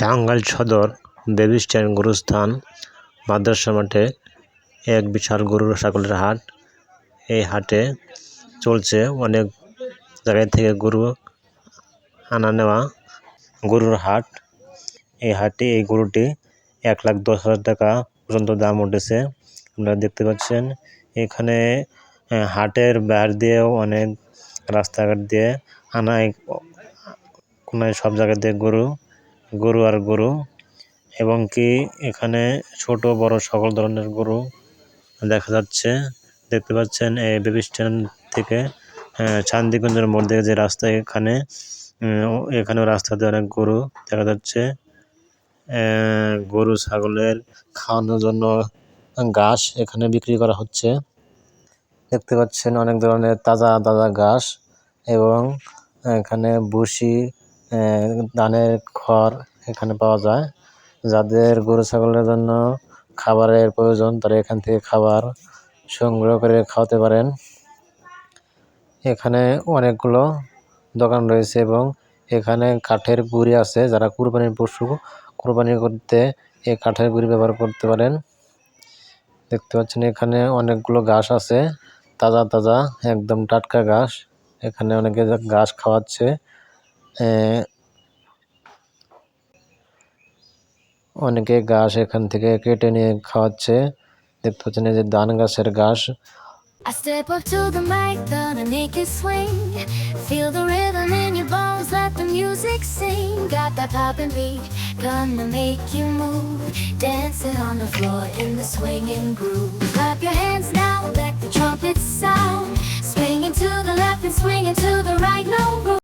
টাঙ্গাইল সদর baby stand গুরুস্থান। মাদ্রাসা মাঠে এক বিশাল গরুর ছাগলের হাট। এই হাটে চলছে অনেক জায়গায় থেকে গরু আনা নেওয়া গরুর হাট। এই হাটে এই গরুটি এক লাখ দশ হাজার টাকা পর্যন্ত দাম উঠেছে। আপনারা দেখতে পাচ্ছেন, এখানে হাটের বাইর দিয়েও অনেক রাস্তাঘাট দিয়ে আনা কোনায় সব জায়গা দিয়ে গরু গরু আর গরু। এবং কি এখানে ছোট বড় সকল ধরনের গরু দেখা যাচ্ছে। দেখতে পাচ্ছেন এই বেবি স্ট্যান্ড থেকে আহ, চান্দিগঞ্জের মধ্যে যে রাস্তা এখানে উম, এখানেও রাস্তাতে অনেক গরু দেখা যাচ্ছে। গরু ছাগলের খাওয়ানোর জন্য ঘাস এখানে বিক্রি করা হচ্ছে। দেখতে পাচ্ছেন অনেক ধরনের তাজা তাজা ঘাস এবং এখানে বুসি ধানের খড় এখানে পাওয়া যায়। যাদের গরু, ছাগলের জন্য খাবারের প্রয়োজন, তারা এখান থেকে খাবার সংগ্রহ করে খাওয়াতে পারেন। এখানে অনেকগুলো দোকান রয়েছে এবং এখানে কাঠের গুঁড়ি আছে। যারা কুরবানির পশু, কুরবানি করতে এই কাঠের গুঁড়ি ব্যবহার করতে পারেন। দেখতে পাচ্ছেন এখানে অনেকগুলো ঘাস আছে, তাজা তাজা, একদম টাটকা ঘাস। এখানে অনেকে ঘাস খাওয়াচ্ছে। অনেকে ঘাস এখান থেকে কেটে নিয়ে খাওয়াচ্ছে দেখতে পাচ্ছেন এই যে ধান গাছের ঘাস I step up to the mic, gonna make it swing. Feel the rhythm in your bones, let the music sing. Got that poppin' beat, gonna make you move. Dancing on the floor in the swinging groove. Clap your hands now, let the trumpets sound.